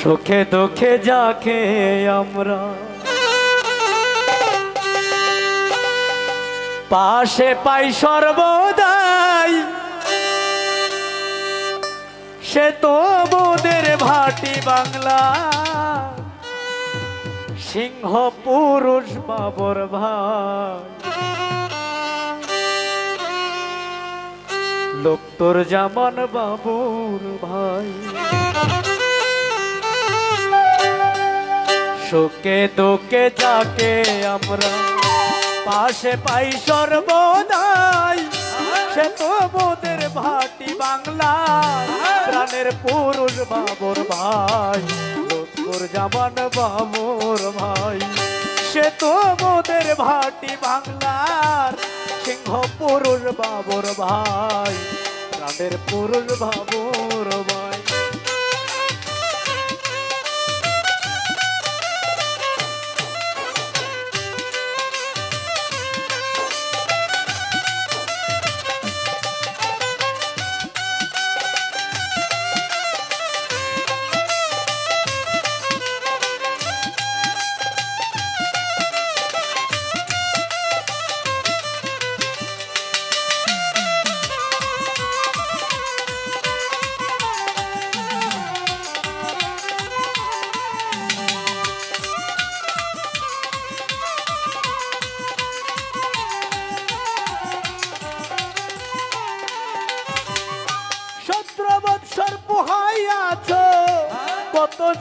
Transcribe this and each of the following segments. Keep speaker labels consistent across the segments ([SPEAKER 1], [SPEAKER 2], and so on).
[SPEAKER 1] সুখে দুঃখে যাকে আমরা পাশে পাই সর্বদাই, সে তো বোদের ভাটি বাংলা। সিংহ পুরুষ বাবর ভাই। লোক তোর জামান বাবুর ভাই। সুখে দুঃখে যাকে আমরা পাশে পাই সর্বদাই, সে তো বোদের ভাটি বাংলা, প্রাণের পুরুষ বাবর ভাই লোকপুর জামান বাবর ভাই। সে তো বোদের ভাটি বাংলার সিংহ পুরুষ বাবর ভাই, প্রাণের পুরুষ বাবর ভাই।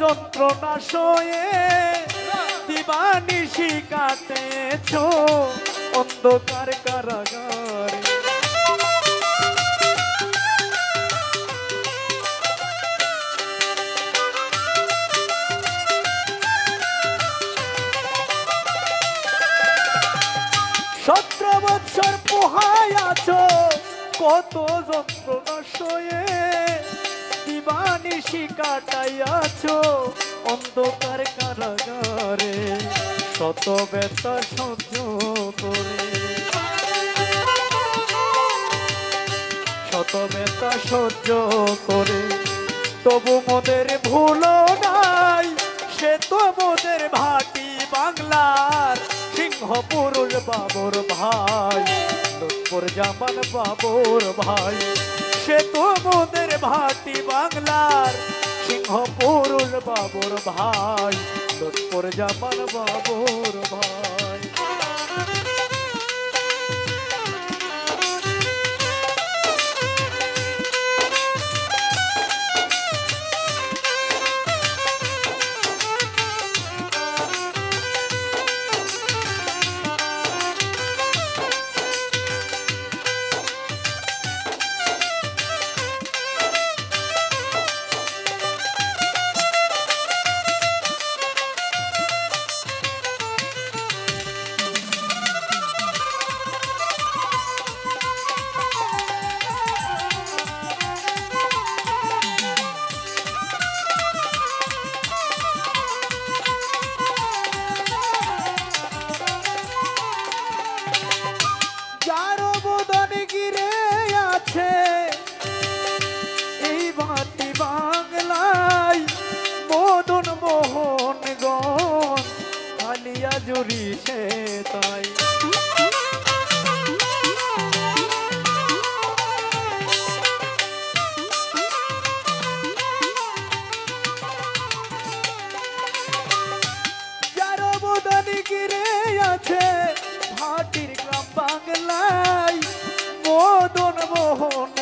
[SPEAKER 1] যন্ত্রণা সয়ে দিবানিশি কাটেছ অন্ধকার কারাগারে। সতেরো বৎসর পোহাইয়াছ কত যন্ত্রণা সয়ে দিবানিশি কাটাইয়াছ অন্ধকার কারাগারে, শত ব্যথা সহ্য করে। শত ব্যথা সহ্য করে। তবু মোদের ভুলো নাই, সে তো মোদের ভাটি বাংলার সিংহ পুরুষ বাবর ভাই লোকপুর জামান বাবর ভাই, সে তো ভাটি বাংলার সিংহ পুরুষ বাবর ভাই দোষপুর জামান বাবর ভাই। জুড়ি সে তাই। গিরে আছে ভাটির গ্রাম বাংলায় মদন মোহন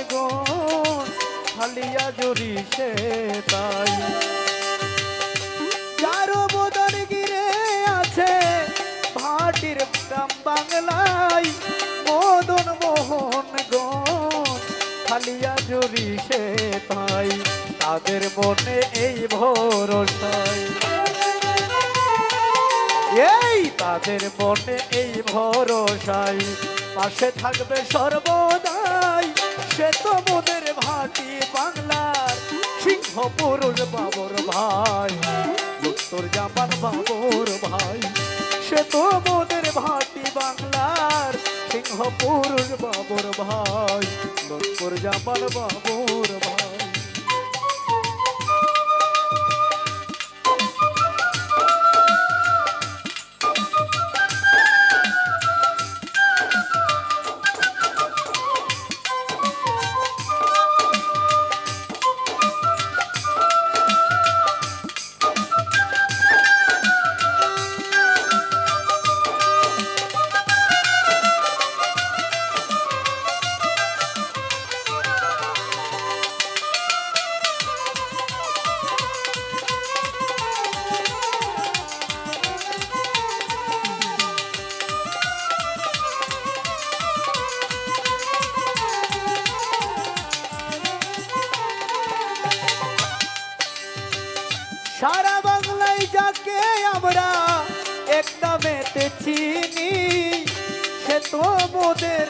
[SPEAKER 1] জুড়ি সে তাই। তাদের মনে এই ভরসায়। এই তাদের মনে এই ভরসাই পাশে থাকবে সর্বদাই, সে তো মোদের ভাটি বাংলার সিংহ পুরুষ বাবর ভাই। উত্তর জাপান বাবর ভাই, সে তো মোদের ভাটি বাংলার সিংহ পুরুষ বাবর ভাই। উত্তর জাপান বাবর ভাই। সারা বাংলায় যাকে আমরা এক নামেতে চিনি সে তো মোদের।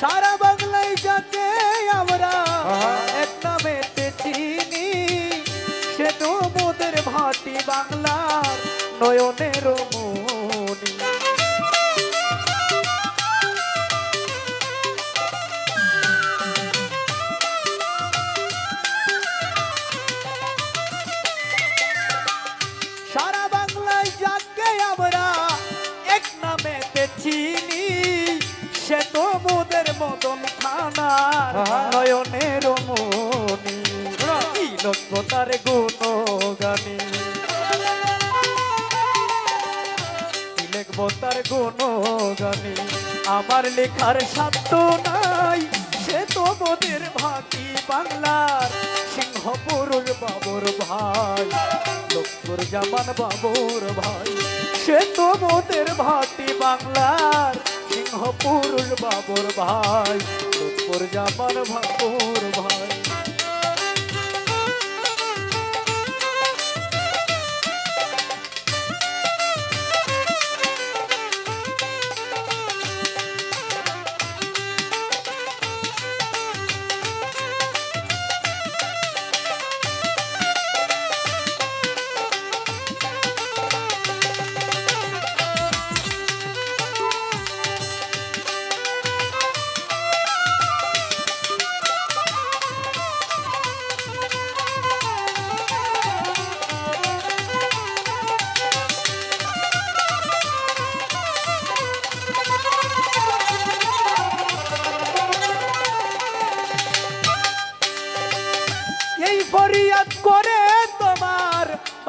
[SPEAKER 1] সারা বাংলায় যাকে আমরা
[SPEAKER 2] একটা
[SPEAKER 1] এক নামেতে চিনি সে তো মোদের ভাটি বাংলার নয়নের মনি চিনি সে তো মোদের মদন
[SPEAKER 2] খানা
[SPEAKER 1] নয়নের মনি। কি লক্ষ্যতার গুণ গানি কি লিখব তার গুণ গানি আমার লেখার সাধ্য নাই সে তো ভাটি বাংলার সিংহ পুরুষ বাবুর ভাই, লক্ষ্মর জামান বাবর ভাই। সে তো মোদের বাংলার সিংহ পুরুষ বাবুর ভাই, লক্ষ্মর জামান বাবর ভাই।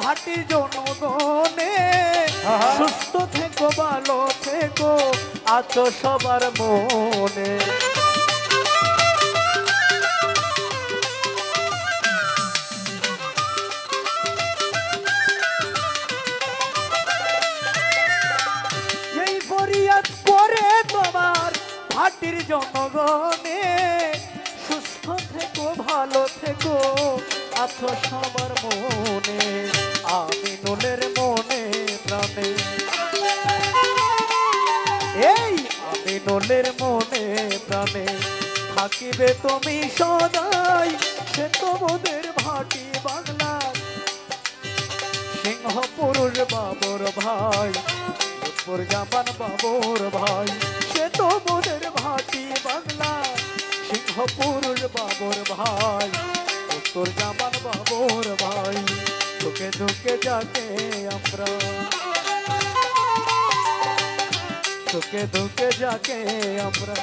[SPEAKER 1] ভাটি জনগণে। সুস্থ থেকো, ভালো থেকো, আছো সবার মনে এই করে তোমার জনগণে সুস্থ থেকো, ভালো থেকো আছো সবার মনে, আমি নুলের মনে, প্রাণে। এই, আমি নুলের মনে, প্রাণে। থাকিবে তুমি সদাই, সে তোমাদের ভাটি বাংলা। সিংহ পুরুষ বাবর ভাই উত্তর জামান বাবর ভাই, সে তো মোদের ভাটি বাংলা। সিংহ পুরুষ বাবর ভাই উত্তর জামান বাবর ভাই ঢুকে ঢুকে যাকে আমরা। ঢুকে ঢুকে যাকে আমরা।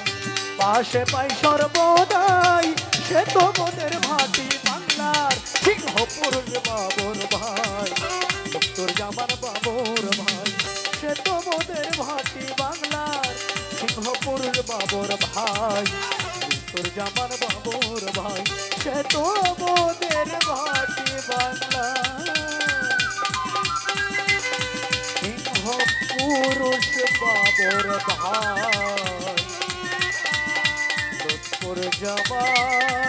[SPEAKER 1] পাশে পাই সর্বদাই, সে তো মোদের ভাটি বাংলার সিংহ বাবর ভাই। উত্তর জামান বাবর ভাই, সে তো মোদের ভাটি বাংলার সিংহ বাবর ভাই। উত্তর জামান সে ভাটি বাংলার সিংহ পুরুষ বাবর ভাই বা